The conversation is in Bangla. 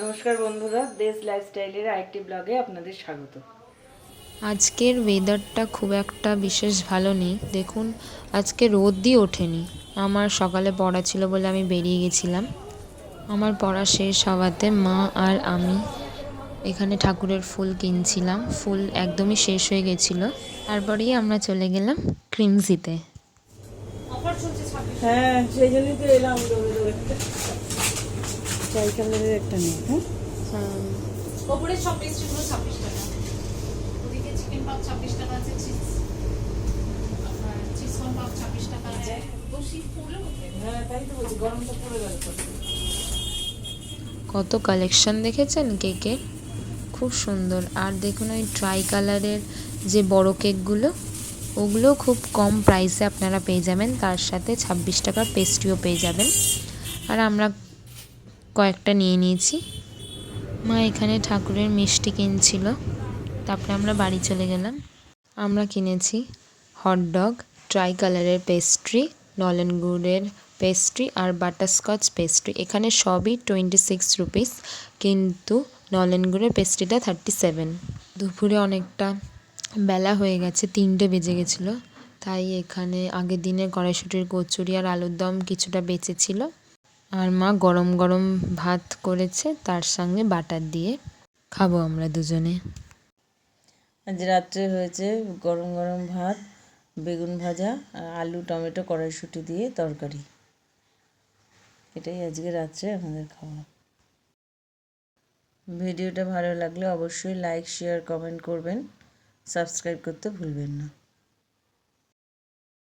নমস্কার বন্ধুরা দেশ লাইফস্টাইলের আরেকটি ব্লগে আপনাদের স্বাগত। আজকের ওয়েদারটা খুব একটা বিশেষ ভালো নেই। দেখুন আজকে রোদই ওঠেনি। আমার সকালে পড়া ছিল বলে আমি বেরিয়ে গেছিলাম। আমার পড়া শেষ হওয়াতে মা আর আমি এখানে ঠাকুরের ফুল কিনছিলাম। ফুল একদমই শেষ হয়ে গেছিল। তারপরেই আমরা চলে গেলাম ক্রিমজিতে হ্যাঁ সেই জন্যই তো এলাম। দৌড়ে কালারের একটা নেই হ্যাঁ? ওপরে সব পেস্ট্রিগুলো ছাব্বিশ টাকা। ওদিকে চিকেন পাপ ছাব্বিশ টাকা আছে চিজ আপনার চিজ কর্ন পাপ ছাব্বিশ টাকা আছে। বসি ফুলও হ্যাঁ তাই তো বলছি গরমটা পড়ে গেল কত কালেকশন দেখেছেন কেকের খুব সুন্দর। আর দেখুন ওই ট্রাই কালারের যে বড় কেকগুলো ওগুলো খুব কম প্রাইসে আপনারা পেয়ে যাবেন। তার সাথে ছাব্বিশ টাকার পেস্ট্রিও পেয়ে যাবেন। আর আমরা কয়েকটা নিয়ে নিয়েছি। মা এখানে ঠাকুরের মিষ্টি কিনছিল। তারপরে আমরা বাড়ি চলে গেলাম। আমরা কিনেছি হটডগ ট্রাই কালারের পেস্ট্রি নলেন গুড়ের পেস্ট্রি আর বাটারস্কচ পেস্ট্রি এখানে সবই টোয়েন্টি সিক্স রুপিস কিন্তু নলেন গুড়ের পেস্ট্রিটা থার্টি সেভেন দুপুরে অনেকটা বেলা হয়ে গেছে, তিনটে বেজে গেছিল। তাই এখানে আগের দিনের কড়াইশুটির কচুরি আর আলুর দম কিছুটা বেঁচেছিল আর মা গরম গরম ভাত করেছে, তার সঙ্গে বাটার দিয়ে খাব আমরা দুজনে। আজ রাত্রে হয়েছে গরম গরম ভাত, বেগুন ভাজা, আর আলু, টমেটো কড়াইশুঁটি দিয়ে তরকারি। এটাই আজকে রাত্রে আমাদের খাওয়া। ভিডিওটা ভালো লাগলে অবশ্যই লাইক শেয়ার কমেন্ট করবেন। সাবস্ক্রাইব করতে ভুলবেন না।